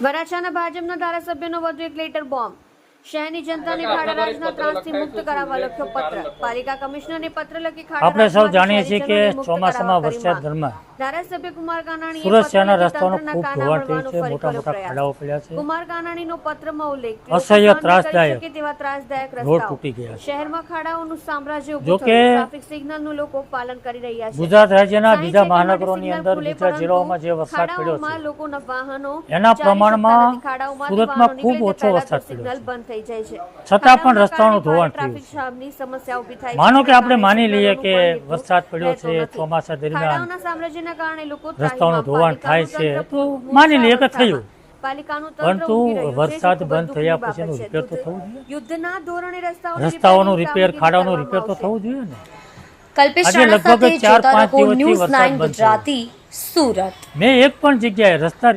વરાછાના ભાજપના ધારાસભ્યનો વધુ એક લેટર બોમ્બ. શહેરની જનતાને ખાડારાજના ત્રાસથી મુક્ત કરાવવા લખ્યો પત્ર. પાલિકા કમિશનરને પત્ર લખી આપણે સૌ જાણીએ છીએ કે ચોમાસામાં વરસાદ દરમિયાન ધારાસભ્ય કુમાર કાનાણીએ સુરત શહેરના લખી ખૂબ ધોવાણ થયું છે મોટા મોટા ખાડાઓ પડ્યા છે. કુમાર કાનાણીનો પત્રમાં ઉલ્લેખ અસહ્ય લોકો સહન ન કરી ત્રાસદાયક શકે તેવા ત્રાસદાયક રોડ તૂટી ગયા શહેરમાં ખાડાઓનું સામ્રાજ્ય જો ઊભું કે થયું. ટ્રાફિક સિગ્નલનું લોકો પાલન કરી રહ્યા છે. ગુજરાત રાજ્યના બીજા મહાનગરોની અંદર બીજા જિલ્લાઓમાં જે વરસાદ પડ્યો છે લોકોના વાહનો એના પ્રમાણમાં સુરતમાં ખૂબ ઓછો વરસાદ પડ્યો બંધ થઈ જાય છે. છતાં પણ રસ્તાનું ધોવાણ ટ્રાફિક થયું જામની સમસ્યા ઊભી થાય માનો કે આપણે માની લઈએ કે વરસાદ પડ્યો છે. ચોમાસા દરમિયાન. સામ્રાજ્યના કારણે લોકો રસ્તાઓનું ધોવાણ થાય છે તો માની લે એક થયું. પાલિકાનું પરંતુ વરસાદ બંધ થયા પછીનું રિપેર તો થવું જોઈએ. યુદ્ધના ધોરણે રસ્તાઓની રસ્તાઓનું રિપેર ખાડાઓનું રિપેર તો. થવું જોઈએ ને? કલ્પેશ રાણા સાથે જોતા રહો ન્યૂઝ. ગુજરાતી સુરત. મેં એક પણ જગ્યાએ રસ્તા